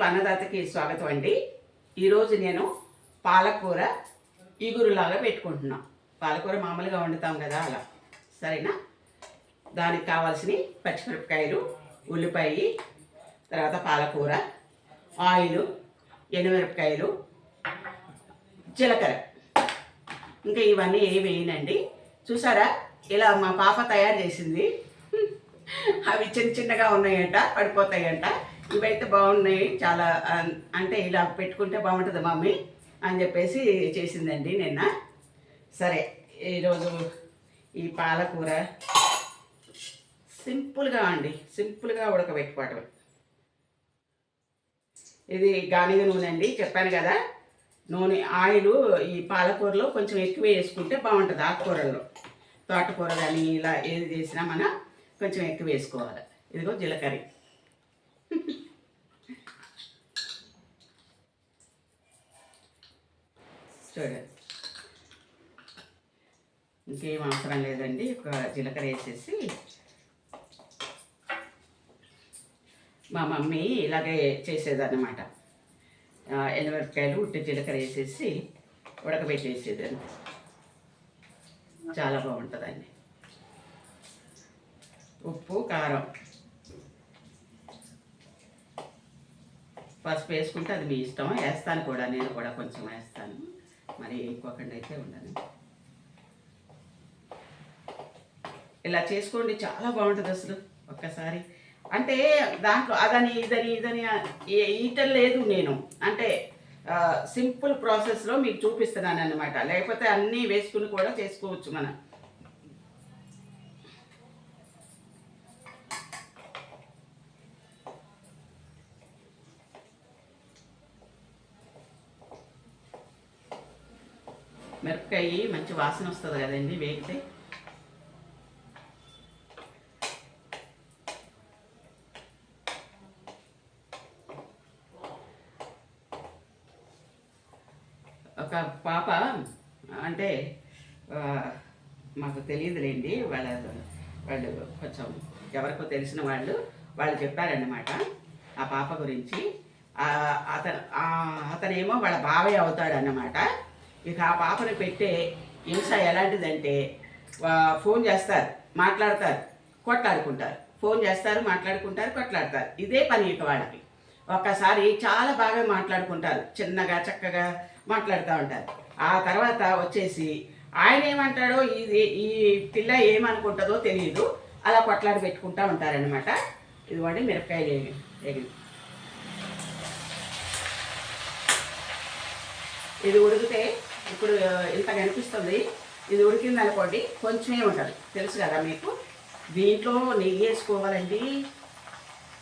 YouTube అన్నదాతకి స్వాగతం అండి. ఈరోజు నేను పాలకూర ఈగురులాగా పెట్టుకుంటున్నాను పాలకూర మామూలుగా వండుతాం కదా అలా. సరేనా? దానికి కావాల్సిన పచ్చిమిరపకాయలు ఉల్లిపాయ తర్వాత పాలకూర ఆయిల్ ఎండుమిరపకాయలు జీలకర్ర. ఇంకా ఇవన్నీ ఏమి వేయనండి. చూసారా? ఇలా మా పాప తయారు చేసింది. అవి చిన్న చిన్నగా ఉన్నాయంట పడిపోతాయంట. ఇవైతే బాగున్నాయి. చాలా అంటే ఇలా పెట్టుకుంటే బాగుంటుంది మమ్మీ అని చెప్పేసి చేసిందండి నిన్న. సరే ఈరోజు ఈ పాలకూర సింపుల్గా అండి సింపుల్గా ఉడకబెట్టుకోవటం ఇది గానిగ నూనె అండి చెప్పాను కదా. నూనె ఆయిల్ ఈ పాలకూరలో కొంచెం ఎక్కువ వేసుకుంటే బాగుంటుంది ఆకుకూరల్లో. తోటకూర కానీ ఇలా ఏది చేసినా మనం కొంచెం ఎక్కువ వేసుకోవాలి. ఇదిగో జీలకర్ర. చూడండి. ఇంకేం అవసరం లేదండి ఒక జీలకర్ర వేసేసి. మా మమ్మీ ఇలాగే చేసేదన్నమాట. ఆ, ఉట్టి జీలకర్ర వేసేసి ఉడకబెట్టేసేదాన్ని. చాలా బాగుంటుందండి. ఉప్పు కారం. పసుపు వేసుకుంటే అది మీ ఇష్టం. వేస్తాను కూడా నేను కూడా కొంచెం వేస్తాను. మరి ఎక్కువకుండా అయితే ఉండదు. ఇలా చేసుకోండి చాలా బాగుంటుంది అసలు ఒక్కసారి. అంటే దాంట్లో అదని ఇదని ఇదని ఈటం లేదు నేను. అంటే సింపుల్ ప్రాసెస్లో మీకు చూపిస్తున్నాను అనమాట లేకపోతే అన్నీ వేసుకుని కూడా చేసుకోవచ్చు మనం. మిరపకాయ మంచి వాసన వస్తుంది కదండి వేగితే. ఒక పాప అంటే మాకు తెలియదులేండి వాళ్ళ వాళ్ళు కొంచెం ఎవరికో తెలిసిన వాళ్ళు వాళ్ళు చెప్పారన్నమాట ఆ పాప గురించి. అతను అతనేమో వాళ్ళ బావయ్య అవుతాడన్నమాట. ఇక ఆ పాపను పెట్టే హింస ఎలాంటిదంటే ఫోన్ చేస్తారు మాట్లాడతారు కొట్లాడుకుంటారు. ఫోన్ చేస్తారు మాట్లాడుకుంటారు కొట్లాడతారు. ఇదే పని ఇక వాళ్ళకి. ఒక్కసారి చాలా బాగా మాట్లాడుకుంటారు చిన్నగా చక్కగా మాట్లాడుతూ ఉంటారు. ఆ తర్వాత వచ్చేసి ఆయన ఏమంటాడో ఇది ఈ పిల్ల ఏమనుకుంటుందో తెలియదు అలా కొట్లాడి పెట్టుకుంటూ ఉంటారనమాట ఇదిగోండి మిరపకాయలు వేగి ఇది ఉడికితే ఇప్పుడు ఇంత కనిపిస్తుంది. ఇది ఉడికింది అనుకోండి కొంచెమే ఉంటుంది. తెలుసు కదా మీకు? దీంట్లో నెయ్యి వేసుకోవాలండి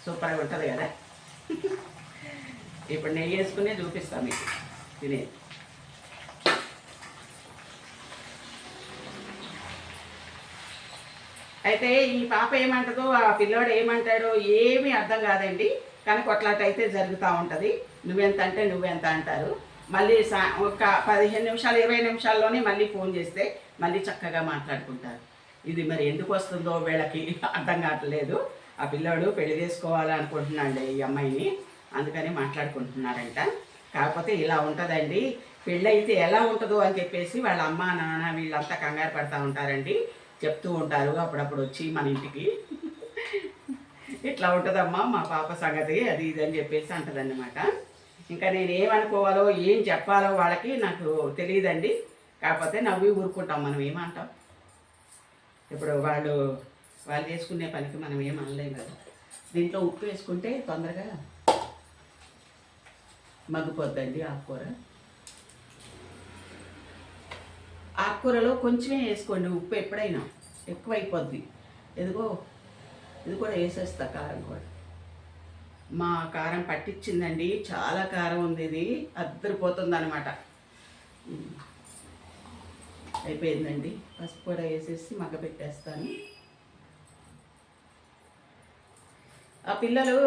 సూపర్గా ఉంటుంది కదా. ఇప్పుడు నెయ్యి వేసుకునే చూపిస్తాను మీకు. తినే. అయితే ఈ పాప ఏమంటుందో ఆ పిల్లోడు ఏమంటాడో ఏమీ అర్థం కాదండి. కానీ కొట్లాట అయితే జరుగుతూ ఉంటుంది. నువ్వెంత అంటే నువ్వెంత అంటారు. మళ్ళీ సా ఒక పదిహేను నిమిషాలు ఇరవై నిమిషాల్లోనే మళ్ళీ ఫోన్ చేస్తే మళ్ళీ చక్కగా మాట్లాడుకుంటారు. ఇది మరి ఎందుకు వస్తుందో వీళ్ళకి అర్థం కావట్లేదు. ఆ పిల్లోడు పెళ్ళి చేసుకోవాలనుకుంటున్నాడు ఈ అమ్మాయిని. అందుకని మాట్లాడుకుంటున్నారంట. కాకపోతే ఇలా ఉంటుందండి. పెళ్ళి అయితే ఎలా ఉంటుందో అని చెప్పేసి వాళ్ళ అమ్మ నాన్న వీళ్ళంతా కంగారు పడతా ఉంటారండి. చెప్తూ ఉంటారు అప్పుడప్పుడు వచ్చి మన ఇంటికి. ఇట్లా ఉంటుందమ్మా మా పాప సంగతి అది ఇది అని చెప్పేసి అంటదన్నమాట. ఇంకా నేను ఏమనుకోవాలో ఏం చెప్పాలో వాళ్ళకి నాకు తెలియదండి. కాకపోతే నవ్వి ఊరుకుంటాం మనం ఏమంటాం? ఇప్పుడు వాళ్ళు వాళ్ళు చేసుకునే పనికి మనం ఏం అనలేం కదా. దీంట్లో ఉప్పు వేసుకుంటే తొందరగా మగ్గిపోద్దండి ఆకుకూర. ఆకుకూరలో కొంచెమే వేసుకోండి ఉప్పు ఎప్పుడైనా ఎక్కువ అయిపోద్ది ఎదుగో ఇది కూడా వేసేస్తా కారం కూడా. మా కారం పట్టించిందండి. చాలా కారం ఉంది ఇది. అద్దరిపోతుంది అనమాట అయిపోయిందండి. పసుపు కూడా వేసేసి మగ్గ పెట్టేస్తాను. ఆ పిల్లలు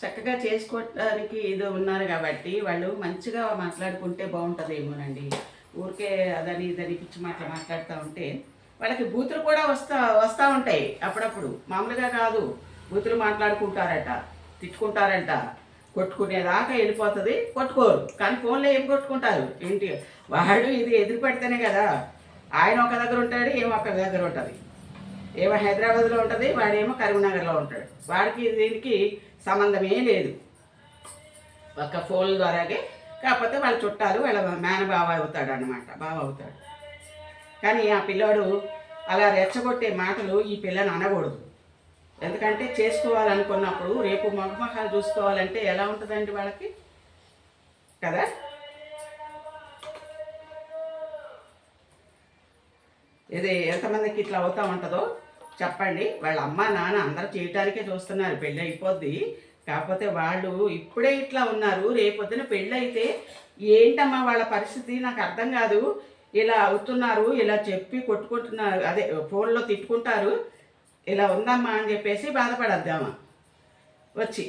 చక్కగా చేసుకోవడానికి ఏదో ఉన్నారు కాబట్టి వాళ్ళు మంచిగా మాట్లాడుకుంటే బాగుంటుందేమోనండి. ఊరికే అదని ఇదని పిచ్చి మాటలు మాట్లాడుతూ ఉంటే వాళ్ళకి బూతులు కూడా వస్తా వస్తూ ఉంటాయి అప్పుడప్పుడు. మామూలుగా కాదు. బూతులు మాట్లాడుకుంటారట. తిట్టుకుంటారంట. కొట్టుకునేదాకా వెళ్ళిపోతుంది. కొట్టుకోరు. కానీ ఫోన్లో ఏం కొట్టుకుంటారు? ఏంటి? వాడు ఇది ఎదురు పెడితేనే కదా. ఆయన ఒక దగ్గర ఉంటాడు ఏమో ఒక దగ్గర ఉంటుంది. ఏమో హైదరాబాద్లో ఉంటుంది వాడేమో కరీంనగర్లో ఉంటాడు. వాడికి దీనికి సంబంధమే లేదు. ఒక ఫోన్ ద్వారాగే. కాకపోతే వాళ్ళ చుట్టాలు వాళ్ళ మేన బావ అవుతాడు అనమాట బావ అవుతాడు. కానీ ఆ పిల్లోడు అలా రెచ్చగొట్టే మాటలు ఈ పిల్లని అనకూడదు. ఎందుకంటే చేసుకోవాలనుకున్నప్పుడు రేపు మగమహాలు చూసుకోవాలంటే ఎలా ఉంటుందండి వాళ్ళకి? కదా? ఇది ఎంతమందికి ఇట్లా అవుతా ఉంటుందో చెప్పండి. వాళ్ళ అమ్మ నాన్న అందరూ చేయటానికే చూస్తున్నారు. పెళ్ళి అయిపోద్ది. కాకపోతే వాళ్ళు ఇప్పుడే ఇట్లా ఉన్నారు. రేపొద్దున పెళ్ళి అయితే ఏంటమ్మా వాళ్ళ పరిస్థితి? నాకు అర్థం కాదు. ఇలా అవుతున్నారు ఇలా చెప్పి కొట్టుకుంటున్నారు. అదే ఫోన్లో తిట్టుకుంటారు. ఇలా ఉందమ్మా అని చెప్పేసి బాధపడద్దామా వచ్చి.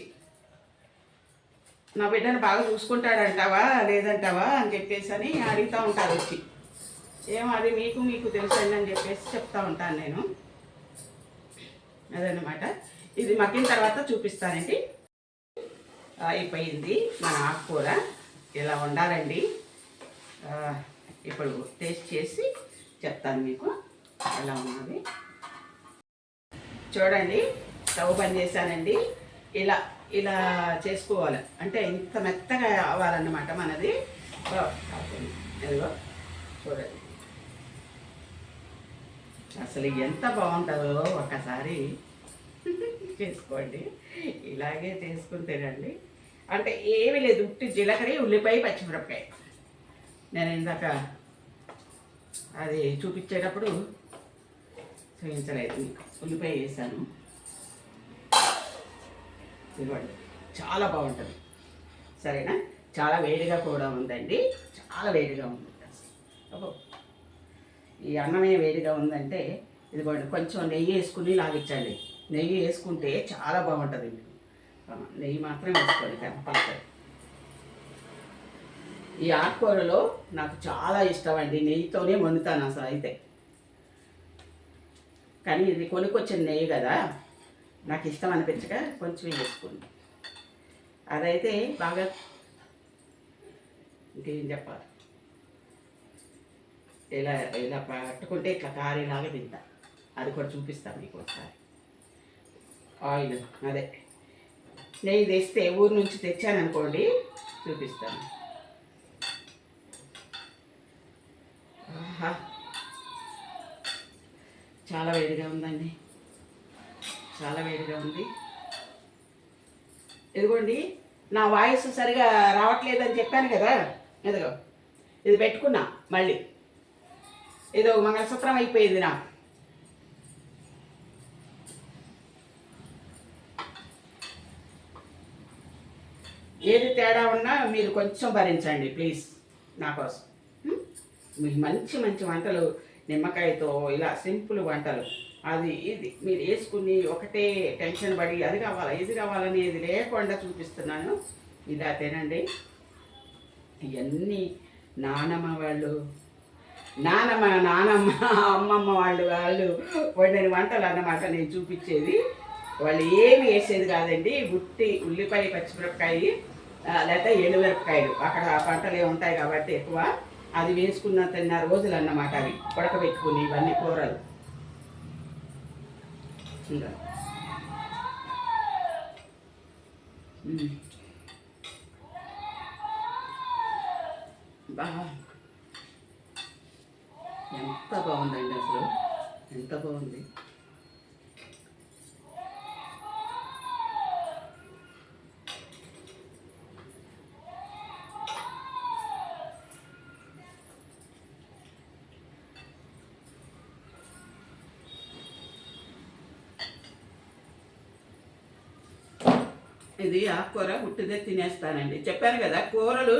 నా బిడ్డను బాగా చూసుకుంటాడంటావా లేదంటావా అని చెప్పేసి అని అడుగుతూ ఉంటారు వచ్చి. ఏమో అది మీకు మీకు తెలుసండి అని చెప్పేసి చెప్తా ఉంటాను నేను. అదనమాట ఇది మగ్గిన తర్వాత చూపిస్తానండి. అయిపోయింది మన ఆకుకూర. ఇలా ఉండాలండి. ఇప్పుడు టేస్ట్ చేసి చెప్తాను మీకు. ఎలా ఉన్నది. చూడండి స్టవ్ బంద్ చేశానండి. ఇలా ఇలా చేసుకోవాలి. అంటే ఇంత మెత్తగా అవ్వాలన్నమాట మనది. ఇదిగో చూడండి. అసలు ఎంత బాగుంటుందో ఒకసారి చేసుకోండి. ఇలాగే చేసుకుని తినండి. అంటే ఏమీ లేదు ఉట్టి జీలకర్ర ఉల్లిపాయ పచ్చిమిరపకాయ. నేను ఇందాక అది చూపించేటప్పుడు చూపించలేదు మీకు. ఉల్లిపాయ వేసాను. ఇవ్వండి చాలా బాగుంటుంది. సరేనా? చాలా వేడిగా కూడా ఉందండి. చాలా వేడిగా ఉంది. అబ్బో. ఈ అన్నమే వేడిగా ఉందంటే ఇదిగోండి కొంచెం నెయ్యి వేసుకుని లాగించండి. నెయ్యి వేసుకుంటే చాలా బాగుంటుంది నెయ్యి మాత్రం వేసుకోండి కంపల్సరీ. ఈ ఆకుకూరలో నాకు చాలా ఇష్టం అండి. నెయ్యితోనే వండుతాను అసలు అయితే. కానీ ఇది కొనుక్కొచ్చిన నెయ్యి కదా. నాకు ఇష్టం అనిపించక కొంచెం వేసుకోండి. అదైతే బాగా ఇంకేం చెప్పాలి? ఇలా ఇలా పట్టుకుంటే ఇట్లా కారేలాగా తింటా. అది కూడా చూపిస్తాను మీకు ఒకసారి. ఆయిల్ అదే. నెయ్యి తెస్తే ఊరు నుంచి తెచ్చాను అనుకోండి చూపిస్తాను. ఆహా. చాలా వేడిగా ఉందండి. చాలా వేడిగా ఉంది. ఇదిగోండి నా వాయిస్ సరిగా రావట్లేదని చెప్పాను కదా? ఇదిగో ఇది పెట్టుకున్నా మళ్ళీ. ఏదో మంగళసూత్రం అయిపోయింది నా ఏది తేడా ఉన్నా మీరు కొంచెం భరించండి ప్లీజ్ నా కోసం. మీకు మంచి మంచి వంటలు నిమ్మకాయతో ఇలా సింపుల్ వంటలు. అది ఇది. మీరు వేసుకుని ఒకటే టెన్షన్ పడి అది కావాలా ఇది కావాలని ఇది లేకుండా చూపిస్తున్నాను. ఇలా తినండి. ఇవన్నీ నానమ్మ వాళ్ళు నానమ్మ నానమ్మ అమ్మమ్మ వాళ్ళు వాళ్ళు వండిన వంటలు అన్నమాట నేను చూపించేది. వాళ్ళు ఏమి వేసేది కాదండి గుట్టి ఉల్లిపాయ పచ్చిమిరపకాయ లేకపోతే ఎండుమిరపకాయలు అక్కడ పంటలు ఏమి ఉంటాయి కాబట్టి ఎక్కువ. అది వేసుకున్న తిన్నర రోజులు అన్నమాట అవి. ఉడకబెట్టుకుని ఇవన్నీ కూరలు. ఇంకా బా. ఎంత బాగుందండి అసలు. ఎంత బాగుంది. ఇది ఆకుకూర ఉట్టిదే తినేస్తానండి. చెప్పాను కదా కూరలు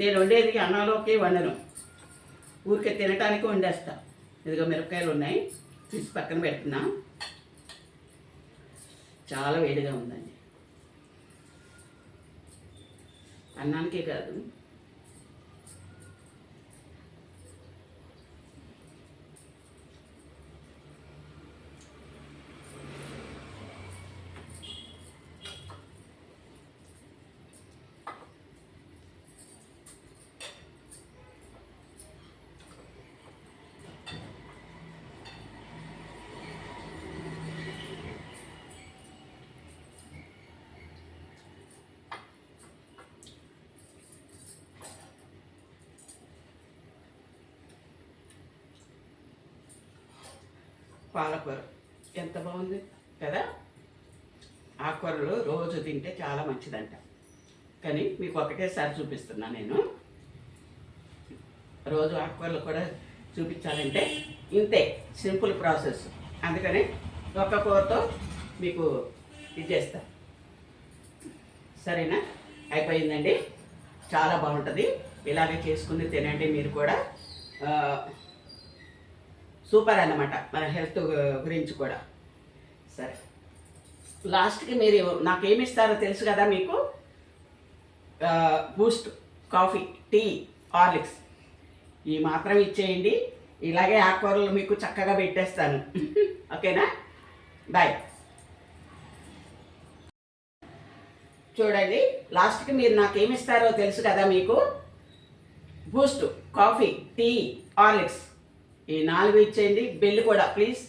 నేను వండేది అన్నంలోకి వండను. ఊరికే తినటానికి వండేస్తా. ఇదిగో మిరపకాయలు ఉన్నాయి తీసి పక్కన పెడుతున్నా. చాలా వేడిగా ఉందండి. అన్నానికే కాదు పాలకూర. ఎంత బాగుంది కదా? ఆకుకూరలు రోజు తింటే చాలా మంచిదంట. కానీ మీకు ఒకటేసారి చూపిస్తున్నా నేను. రోజు ఆకుకూరలు కూడా చూపించాలంటే ఇంతే సింపుల్ ప్రాసెస్. అందుకని ఒక్క కూరతో మీకు ఇది సరేనా? అయిపోయిందండి. చాలా బాగుంటుంది. ఇలాగే చేసుకుని తినండి మీరు కూడా. సూపర్ అన్నమాట మన హెల్త్ గురించి కూడా. సరే. లాస్ట్కి మీరు నాకేమి ఇస్తారో తెలుసు కదా మీకు? Boost coffee tea Horlicks. ఈ మాత్రం ఇచ్చేయండి. ఇలాగే ఆకుకూరలు మీకు చక్కగా పెట్టేస్తాను. ఓకేనా? బాయ్. చూడండి లాస్ట్కి మీరు నాకేమి ఇస్తారో తెలుసు కదా మీకు? Boost coffee tea Horlicks. ఈ నాలుగు ఇచ్చేయండి. బెల్ కూడా ప్లీజ్